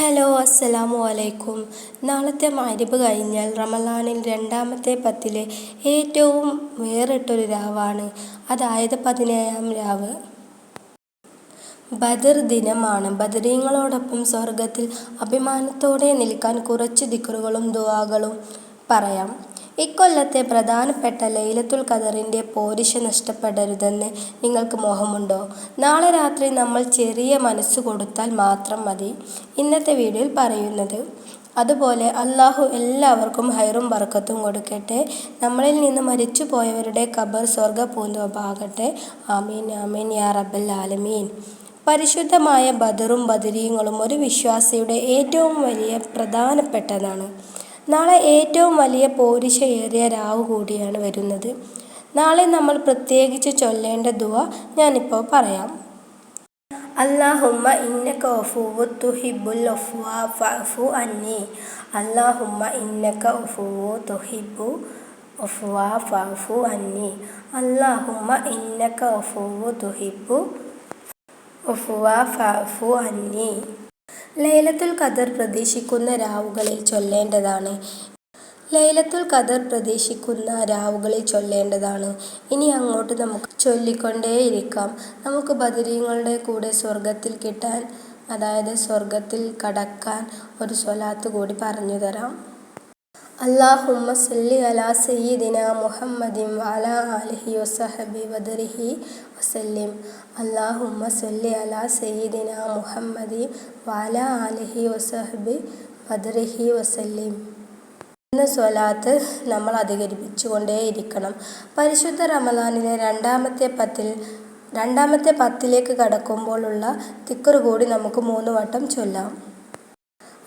Hello അസ്സലാമു അലൈക്കും നാളത്തെ മാരിബ് കഴിഞ്ഞാൽ റമലാനിൽ രണ്ടാമത്തെ പത്തിലെ ഏറ്റവും വേറിട്ടൊരു രാവാണ്. അതായത് പതിനേഴാം രാവ്. ബദർ ദിനമാണ്. ബദരീങ്ങളോടൊപ്പം സ്വർഗത്തിൽ അഭിമാനത്തോടെ നിൽക്കാൻ കുറച്ച് ദിക്കറുകളും ദുവാകളും പറയാം. ഇക്കൊല്ലത്തെ പ്രധാനപ്പെട്ട ലൈലത്തുൽ ഖദറിന്റെ പോരിശ നഷ്ടപ്പെടരുതെന്ന് നിങ്ങൾക്ക് മോഹമുണ്ടോ? നാളെ രാത്രി നമ്മൾ ചെറിയ മനസ്സ് കൊടുത്താൽ മാത്രം മതി. ഇന്നത്തെ വീഡിയോയിൽ പറയുന്നത് അതുപോലെ അള്ളാഹു എല്ലാവർക്കും ഹൈറും ബർക്കത്തും കൊടുക്കട്ടെ. നമ്മളിൽ നിന്ന് മരിച്ചു പോയവരുടെ ഖബർ സ്വർഗ പൂന്തോപ്പാകട്ടെ ആമീൻ ആമീൻ യാ റബ്ബൽ ആലമീൻ. പരിശുദ്ധമായ ബദറും ബദരീങ്ങളും ഒരു വിശ്വാസിയുടെ ഏറ്റവും വലിയ പ്രധാനപ്പെട്ടതാണ്. നാളെ ഏറ്റവും വലിയ പോരിശയേറിയ രാവ് കൂടിയാണ് വരുന്നത്. നാളെ നമ്മൾ പ്രത്യേകിച്ച് ചൊല്ലേണ്ട ദുവ ഞാനിപ്പോൾ പറയാം. അല്ലാഹുമ്മ ഇന്നക അഫുവ്വു തുഹിബുൽ അഫ്വാ ഫഅഫു അന്നി. അല്ലാഹുമ്മ ഇന്നക അഫുവ്വു തുഹിബു അഫ്വാ ഫഅഫു അന്നി. അല്ലാഹുമ്മ ഇന്നക അഫുവ്വു തുഹിബു അഫ്വാ ഫഅഫു അന്നി. ലൈലത്തുൽ ഖദർ പ്രതീക്ഷിക്കുന്ന രാവുകളിൽ ചൊല്ലേണ്ടതാണ്. ലൈലത്തുൽ ഖദർ പ്രതീക്ഷിക്കുന്ന രാവുകളിൽ ചൊല്ലേണ്ടതാണ്. ഇനി അങ്ങോട്ട് നമുക്ക് ചൊല്ലിക്കൊണ്ടേയിരിക്കാം. നമുക്ക് ബദരീങ്ങളുടെ കൂടെ സ്വർഗത്തിൽ കിട്ടാൻ അതായത് സ്വർഗത്തിൽ കടക്കാൻ ഒരു സ്വലാത്ത് കൂടി പറഞ്ഞു തരാം. അല്ലാഹുമ്മ സല്ലി അലാ സയ്യിദിന മുഹമ്മദിൻ വഅലാ ആലിഹി വസഹബി വദരിഹി വസല്ലിം. അല്ലാഹുമ്മ സല്ലി അലാ സയ്യിദിന മുഹമ്മദി വഅലാ ആലിഹി വസഹബി വദരിഹി വസല്ലിം. എന്ന സ്വലാത്ത് നമ്മൾ അധികരിപ്പിച്ചുകൊണ്ടേയിരിക്കണം. പരിശുദ്ധ റമദാനിലെ രണ്ടാമത്തെ പത്തിൽ രണ്ടാമത്തെ പത്തിലേക്ക് കടക്കുമ്പോഴുള്ള തിക്കർ കൂടി നമുക്ക് മൂന്ന് വട്ടം ചൊല്ലാം.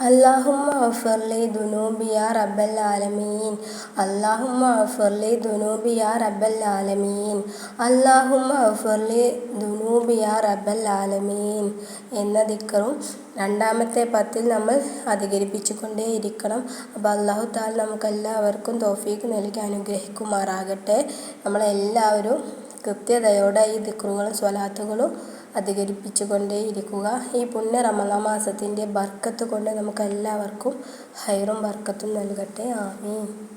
അല്ലാഹുമ്മ അഫർലി ദുനൂബി യാ റബ്ബൽ ആലമീൻ. അല്ലാഹുമ്മ അഫർലി ദുനൂബി യാ റബ്ബൽ ആലമീൻ. അല്ലാഹുമ്മ അഫർലി ദുനൂബി യാ റബ്ബൽ ആലമീൻ. എന്ന ദിക്കറും രണ്ടാമത്തെ പത്തിൽ നമ്മൾ അധികരിപ്പിച്ചുകൊണ്ടേയിരിക്കണം. അപ്പോൾ അള്ളാഹു താൽ നമുക്കെല്ലാവർക്കും തോഫീക്ക് നൽകി അനുഗ്രഹിക്കുമാറാകട്ടെ. നമ്മളെല്ലാവരും കൃത്യതയോടെ ഈ ദിക്കറുകളും സ്വലാത്തുകളും അധികരിപ്പിച്ചുകൊണ്ടേയിരിക്കുക. ഈ പുണ്യ റമദാ മാസത്തിന്റെ ബർക്കത്ത് കൊണ്ട് നമുക്കെല്ലാവർക്കും ഹൈറും ബർക്കത്തും നൽകട്ടെ. ആമീൻ.